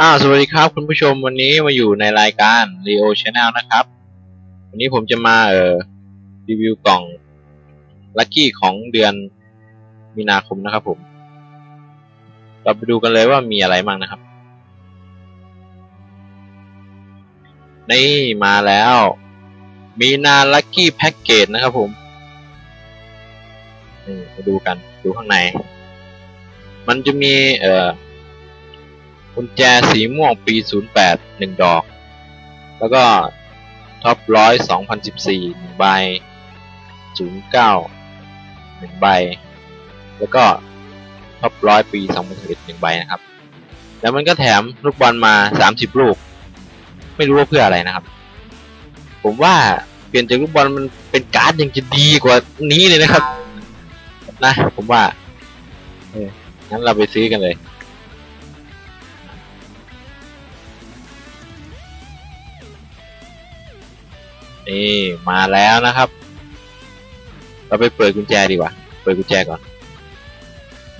อ่าสวัสดีครับคุณผู้ชมวันนี้มาอยู่ในรายการ Leo Channel นะครับ วันนี้ผมจะมาเอ่อรีวิวกล่องลัคกี้ของเดือนมีนาคมนะครับผม เราไปดูกันเลยว่ามีอะไรบ้างนะครับ นี่มาแล้ว มีนาลัคกี้แพ็กเกจนะครับผมนี่มาดูกันดูข้างใน มันจะมีเอ่อ กุญแจสีม่วงปี 08หนึ่งดอก แล้วก็ท็อปร้อย2014หนึ่งใบ 09หนึ่งใบ แล้วก็ท็อปร้อยปี 2011หนึ่งใบนะครับ แล้วมันก็แถมลูกบอลมา 30 ลูก ไม่รู้ว่าเพื่ออะไรนะครับ ผมว่าเปลี่ยนจากลูกบอลมันเป็นการ์ดยังจะดีกว่านี้เลยนะครับ นะ ผมว่าเอองั้นเราไปซื้อกันเลย นี่มาแล้วนะครับ เราไปเปิดกุญแจดีกว่า เปิดกุญแจก่อน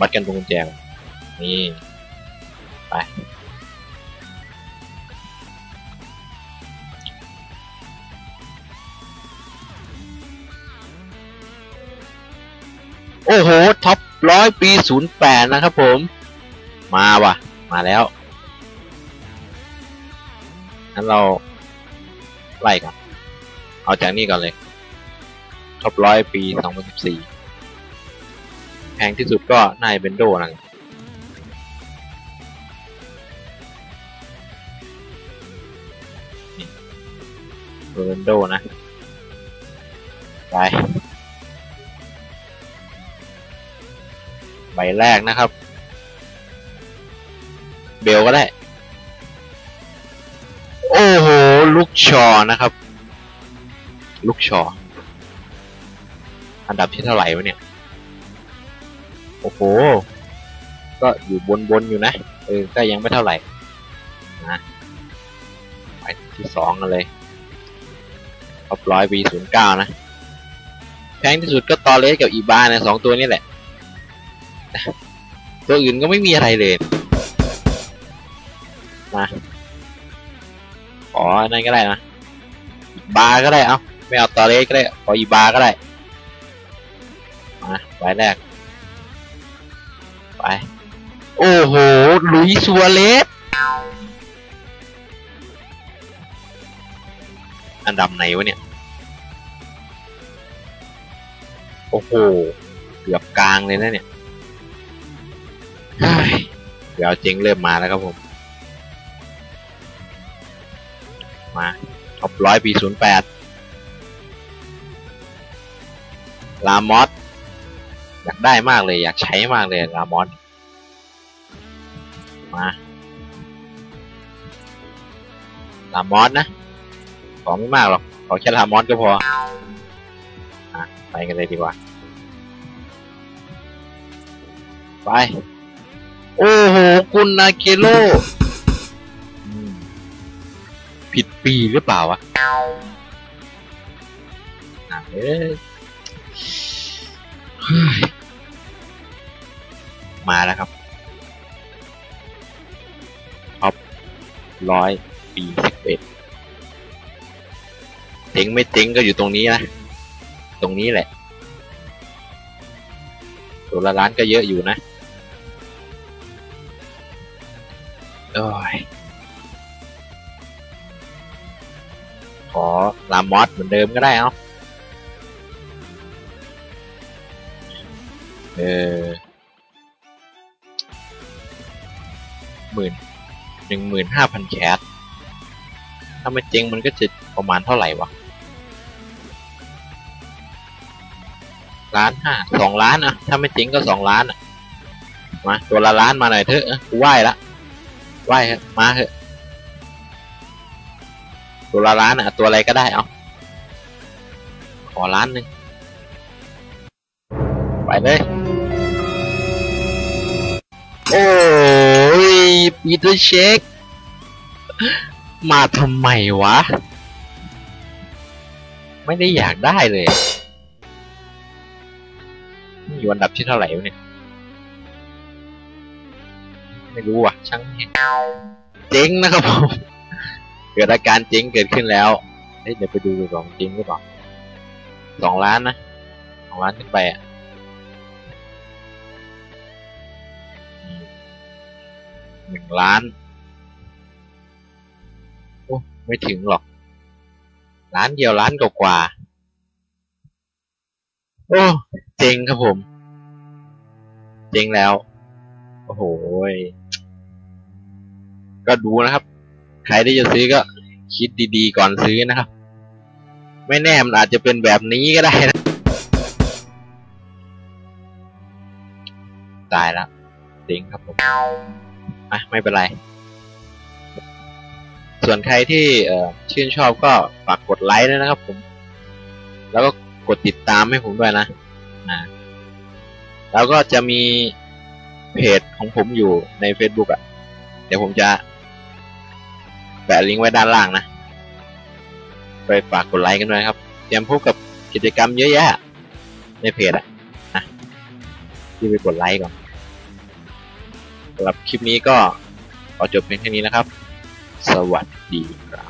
วัดกันตรงกุญแจก่อนนี่ไปโอ้โหท็อปร้อยปีศูนย์แปดนะครับผม มาว่ะ มาแล้วงั้นเราไล่กัน เอาจากนี่ก่อนเลยท็อปร้อยปี 2014 แพงที่สุดก็นายเบนโดนะเบนโดนะ ไป ใบแรกนะครับ เบลก็ได้ โอ้โห ลูกชอนะครับ ลูกชอ อันดับที่เท่าไหร่วะเนี่ย โอ้โห ก็อยู่บนบนอยู่นะ เออ ก็ยังไม่เท่าไหร่ นะไปที่สองกันเลยท็อปร้อยปีศูนย์เก้านะ แพงที่สุดก็ตอเลสกับอีบาเนี่ยสองตัวนี้แหละ ตัวอื่นก็ไม่มีอะไรเลย มาขอนั่นก็ได้นะ บาร์ก็ได้เอา ไม่เอาตอเลสก็ได้ขออีบาร์ก็ได้มาใบแรกไปโอ้โหลุยซัวเลสอันดับไหนวะเนี่ยโอ้โหเกือบกลางเลยนะเนี่ยเฮ้ยเดี๋ยวเจ๊งเริ่มมาแล้วครับผม มาท็อปร้อยปีศูนย์แปด ลามอสอยากได้มากเลย อยากใช้มากเลยลามอสมาลามอสนะขอไม่มากหรอกขอแค่ลามอสก็พออะไปกันเลยดีกว่า ไป โอ้โหกุนนาเกโล ผิดปีหรือเปล่าวะอะเอ้ยเฮ้ย มาแล้วครับท็อปร้อยปีสิบเอ็ดเจ๋งไม่เจ๋งก็อยู่ตรงนี้นะ ตรงนี้แหละ ตัวละล้านก็เยอะอยู่นะโอ้ยขอลามอสเหมือนเดิมก็ได้เอาเออหมื่นหนึ่งหมื่นห้าพันแคสถ้าไม่เจ๊งมันก็จะประมาณเท่าไหร่วะล้านห้าสองล้านอะถ้าไม่เจ๊งก็สองล้านอะมาตัวละล้านมาหน่อยเถอะกูไหว้ละไหวเถอะมาเถอะตัวละล้านอะตัวอะไรก็ได้เอาขอล้านหนึ่งไปเลย โอ้ยปีเตอร์เช็ค มาทำไมวะ ไม่ได้อยากได้เลยอยู่อันดับที่เท่าไหร่วะเนี่ย ไม่รู้อะ ช่างแม่งเจ๊งนะครับผม เกิดอาการเจ๊งเกิดขึ้นแล้วเฮ้ยเดี๋ยวไปดูก่อนจริงหรือเปล่าสองล้านนะสองล้านขึ้นไปอะ หนึ่งล้านโอ้ไม่ถึงหรอก ล้านเดียวล้านกว่าโอ้เจ๊งครับผม เจ๊งแล้ว โอ้โหก็ดูนะครับ ใครที่จะซื้อก็คิดดีๆก่อนซื้อนะครับ ไม่แน่มันอาจจะเป็นแบบนี้ก็ได้นะ ตายแล้วเจ๊งครับผม อะไม่เป็นไร ส่วนใครที่ชื่นชอบก็ฝากกดไลค์ด้วยนะครับผม แล้วก็กดติดตามให้ผมด้วยนะอ่าแล้วก็จะมีเพจของผมอยู่ใน Facebook อะ่ะ เดี๋ยวผมจะแปะลิงก์ไว้ด้านล่างนะ ไปฝากกดไลค์กันด้วยครับ เตรียมพบกับกิจกรรมเยอะแยะในเพจอะนะที่ไปกดไลค์ก่อน สำหรับคลิปนี้ก็ขอจบเพียงแค่นี้นะครับ สวัสดีครับ